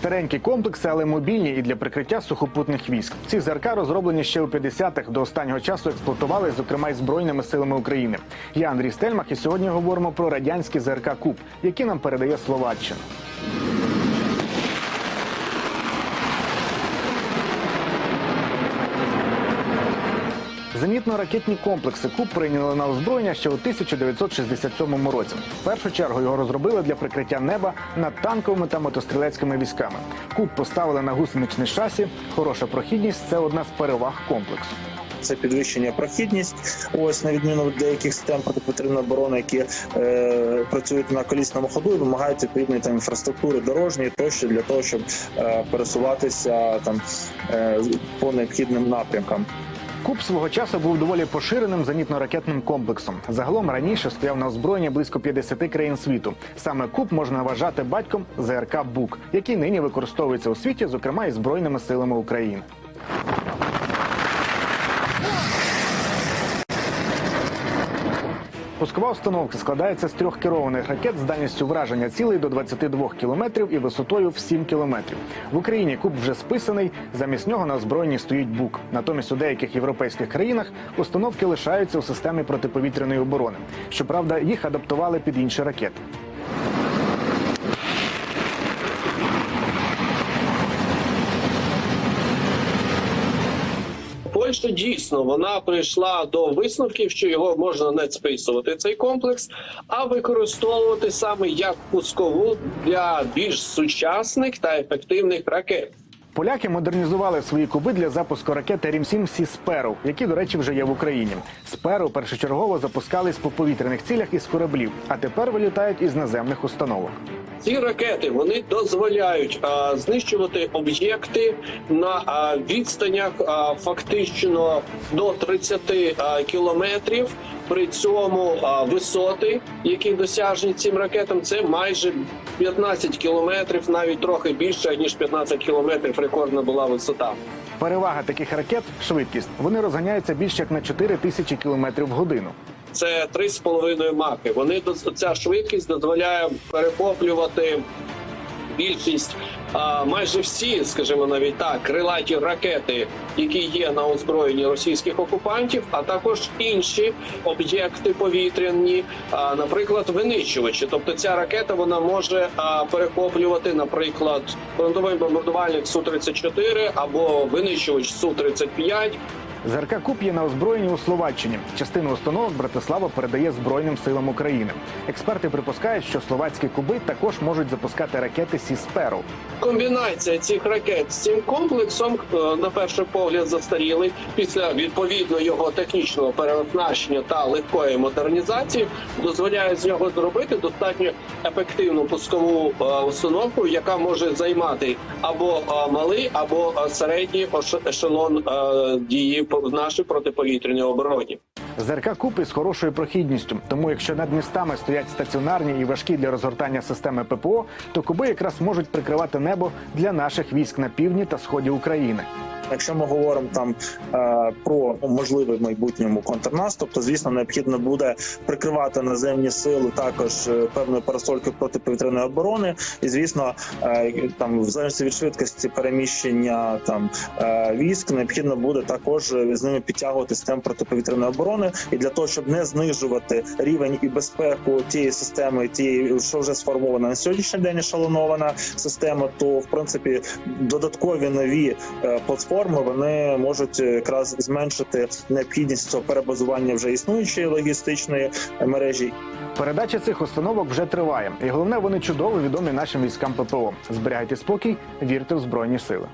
Старенькі комплекси, але мобільні і для прикриття сухопутних військ. Ці ЗРК розроблені ще у 50-х, до останнього часу експлуатували, зокрема й збройними силами України. Я Андрій Стельмах, і сьогодні говоримо про радянські ЗРК Куб, які нам передає Словаччина. Зенітно-ракетні комплекси Куб прийняли на озброєння ще у 1967 році. В першу чергу його розробили для прикриття неба над танковими та мотострілецькими військами. Куб поставили на гусеничне шасі. Хороша прохідність це одна з переваг комплексу. це підвищення прохідність. Ось на відміну від деяких систем протиповітряної оборони, які е, працюють на колісному ходу і вимагають відповідної там інфраструктури дорожньої тощо для того, щоб е, пересуватися там е, по необхідним напрямкам. Куб свого часу був доволі поширеним зенітно-ракетним комплексом. Загалом раніше стояв на озброєнні близько 50 країн світу. Саме Куб можна вважати батьком ЗРК Бук, який нині використовується у світі, зокрема і збройними силами України. Пускова установка складається з трьох керованих ракет з дальністю враження цілей до 22 кілометрів і висотою в 7 кілометрів. В Україні куб вже списаний. Замість нього на озброєнні стоїть бук. Натомість у деяких європейських країнах установки лишаються у системі протиповітряної оборони. Щоправда, їх адаптували під інші ракети. Польща дійсно вона прийшла до висновків, що його можна не списувати цей комплекс, а використовувати саме як пускову для більш сучасних та ефективних ракет. Поляки модернізували свої куби для запуску ракети Рім-7 Сі Сперу, які, до речі, вже є в Україні. Сперу першочергово запускались по повітряних цілях із кораблів, а тепер вилітають із наземних установок. Ці ракети вони дозволяють а, знищувати об'єкти на а, відстанях а, фактично до 30 а, кілометрів. При цьому а, висоти, які досяжні цим ракетам, це майже 15 кілометрів, навіть трохи більше ніж 15 кілометрів. Рекордна була висота. Перевага таких ракет швидкість. Вони розганяються більш як на 4 тисячі кілометрів в годину. Це 3,5 маки. Вони ця швидкість дозволяє перехоплювати більшість, а, майже всі, скажімо навіть так, крилаті ракети, які є на озброєнні російських окупантів, а також інші об'єкти повітряні, наприклад, винищувачі. Тобто ця ракета вона може перехоплювати, наприклад, фронтовий бомбардувальник су 34 або винищувач су 35 ЗРК Куб є на озброєнні у Словаччині. Частину установок Братислава передає Збройним силам України. Експерти припускають, що словацькі куби також можуть запускати ракети Сі Сперу. Комбінація цих ракет з цим комплексом е, на перший погляд застарілий після відповідно його технічного переоснащення та легкої модернізації дозволяє з нього зробити достатньо ефективну пускову е, установку, яка може займати або е, малий, або середній ешелон дії в нашій протиповітряній обороні. ЗРК Куб із хорошою прохідністю. Тому, якщо над містами стоять стаціонарні і важкі для розгортання системи ППО, то куби якраз можуть прикривати небо для наших військ на півдні та сході України. Якщо ми говоримо там е, про можливий в майбутньому контрнаступ, то звісно необхідно буде прикривати наземні сили також е, певною парасолькою протиповітряної оборони, і звісно, е, там в залежності від швидкості переміщення там військ, необхідно буде також з ними підтягувати систему протиповітряної оборони, і для того, щоб не знижувати рівень і безпеку тієї системи, тієї, що вже сформована на сьогоднішній день ешелонована система, то в принципі додаткові нові е, платформи вони можуть е, якраз зменшити необхідність цього перебазування вже існуючої логістичної мережі. Передача цих установок вже триває, і головне, вони чудово відомі нашим військам ППО. Зберігайте спокій, вірте в збройні сили.